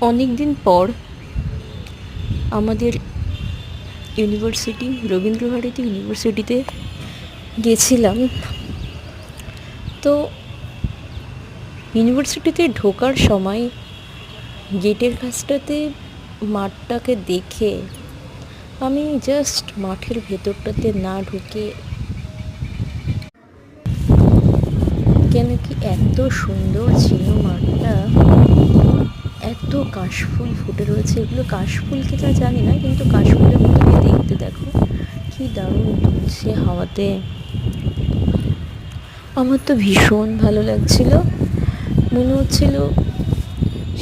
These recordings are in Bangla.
অনেক দিন পর আমাদের ইউনিভার্সিটি, রবীন্দ্রভারতী ইউনিভার্সিটিতে গেছিলাম। তো ইউনিভার্সিটিতে ঢোকার সময় গেটের কাছটাতে মাঠটাকে দেখে আমি জাস্ট মাঠের ভেতরটাতে না ঢুকে কেন কি এত সুন্দর ছিল মাঠটা। কাশফুল ফুটে রয়েছে। এগুলো কাশফুল কিনা জানি না, কিন্তু কাশফুলের মতো দেখতে দেখো। কি দারুণ দুলছে হাওয়াতে। আমার তো ভীষণ ভালো লাগছিল। মনে হচ্ছিল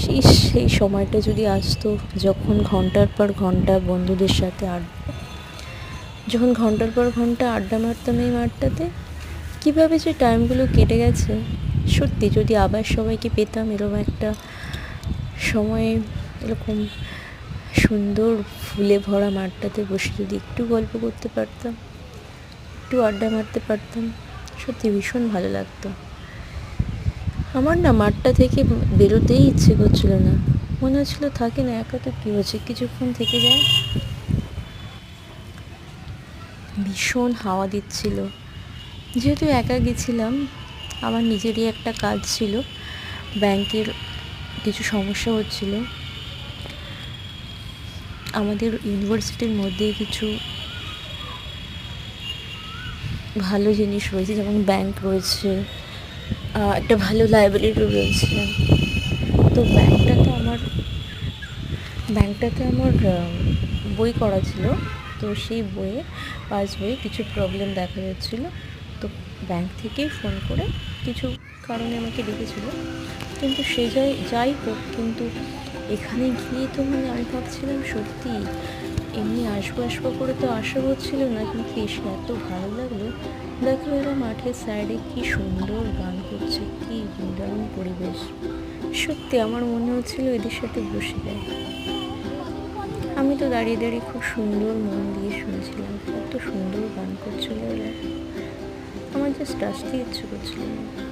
সেই সেই সময়টা যদি আসতো, যখন ঘণ্টার পর ঘণ্টা বন্ধুদের সাথে আড্ডা যখন ঘণ্টার পর ঘণ্টা আড্ডা মারতাম এই মাঠটাতে, কীভাবে যে টাইমগুলো কেটে গেছে। সত্যি যদি আবার সবাইকে পেতাম এরকম একটা সময়ে এরকম সুন্দর ফুলে ভরা মাঠটাতে বসে যদি একটু গল্প করতে পারতাম, একটু আড্ডা মারতে পারতাম, সত্যি ভীষণ ভালো লাগতো। আমার না মাঠটা থেকে বেরোতেই ইচ্ছে করছিল না। মনে হচ্ছিল থাকে না একা তো কী হচ্ছে, কিছুক্ষণ থেকে যায়। ভীষণ হাওয়া দিচ্ছিল। যেহেতু একা গেছিলাম, আমার নিজেরই একটা কাজ ছিল, ব্যাংকের কিছু সমস্যা হচ্ছিল। আমাদের ইউনিভার্সিটির মধ্যে কিছু ভালো জিনিস রয়েছে, যেমন ব্যাংক রয়েছে একটা ভালো লাইব্রেরিও রয়েছে। তো ব্যাংকটাতে আমার ব্যাংকটাতে আমার বই করা ছিল। তো সেই বইয়ে পাস বইয়ে কিছু প্রবলেম দেখা যাচ্ছিল। তো ব্যাংক থেকেই ফোন করে কিছু কারণে আমাকে ডেকেছিল। কিন্তু সে যাই যাই হোক, কিন্তু এখানে গিয়ে তো মানে আমি ভাবছিলাম সত্যি এমনি আসব আসব করে তো আশা হচ্ছিল না, কিন্তু এসে এত ভালো লাগল। দেখো এরা মাঠের সাইডে কি সুন্দর গান করছে, কি দারুণ পরিবেশ। সত্যি আমার মনে হচ্ছিল এদের সাথে বসে যায়। আমি তো দাঁড়িয়ে দাঁড়িয়ে খুব সুন্দর মন দিয়ে শুনছিলাম, কত সুন্দর গান করছিল আমার জাস্ট আসতে ইচ্ছে করছিল না